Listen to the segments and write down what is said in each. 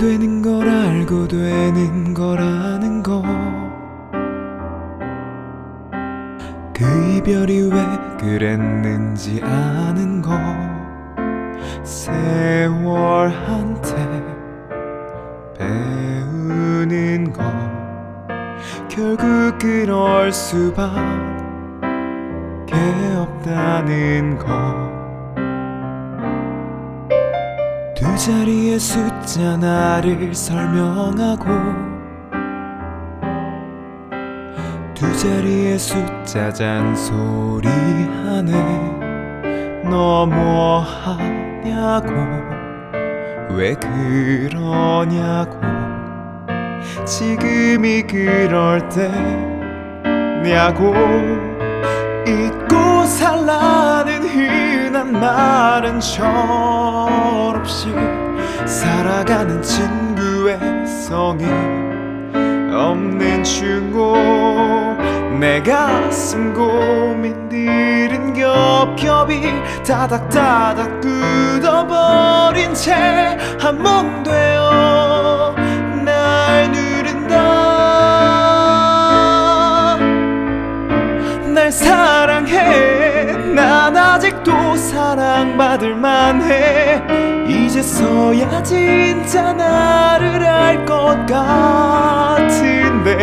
되는 걸 알고 되는 거라는 거. 그 이별이 왜 그랬는지 아는 거. 세월한테 배우는 거. 결국 그럴 수밖에 없다는 거. 두 자리의 숫자 나를 설명하고 두 자리의 숫자 잔소리 하네. 너무 하냐고. 왜 그러냐고. 지금이 그럴 때냐고. 잊고 살라는 흔한 말 은 철없이 살아가는 친구의 성이 없는 중고 내 가슴 고민들은 겹겹이 다닥다닥 굳어버린 채 한몸 되어 날 누른다. 날 사랑해. 난 아직도 사랑받을 만해. 이제서야 진짜 나를 알 것 같은데.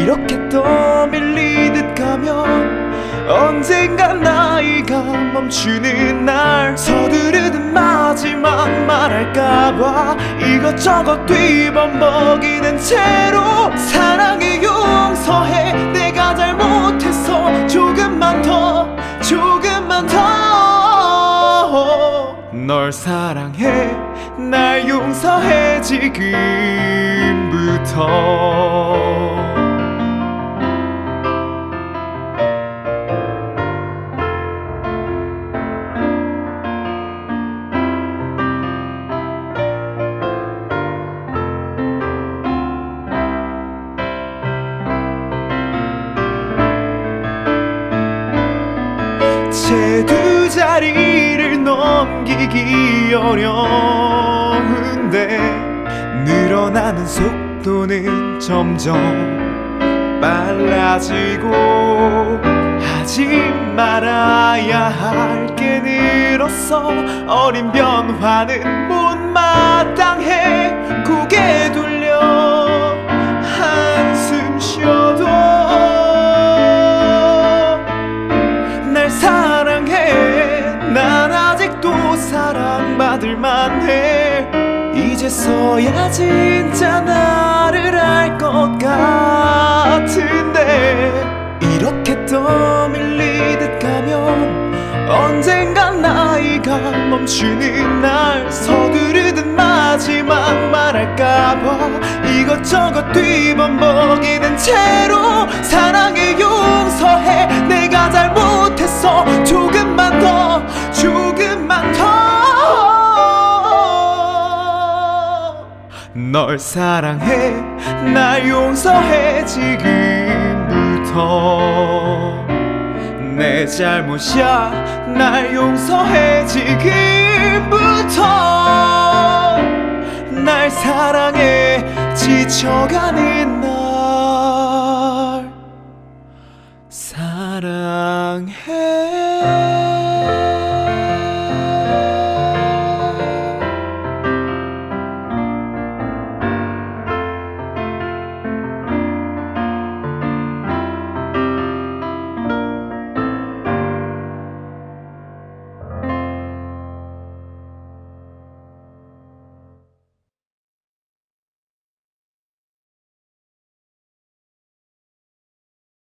이렇게 떠밀리듯 가면 언젠간 나이가 멈추는 날. 서두르듯 마지막 말할까봐 이것저것 뒤범벅이는 채로 널 사랑해. 날 용서해 지금부터. 제두 자리를 넘기기 어려운데 늘어나는 속도는 점점 빨라지고 하지 말아야 할 게 늘었어. 어린 변화는 못마땅해 고개 돌려 이제서야 진짜 나를 알 것 같은데. 이렇게 떠밀리듯 가면 언젠간 나이가 멈추는 날 서두르듯 마지막 말할까봐 이것저것 뒤범벅이는 채 널 사랑해. 날 용서해 지금부터. 내 잘못이야. 날 용서해 지금부터. 날 사랑해 지쳐가는 날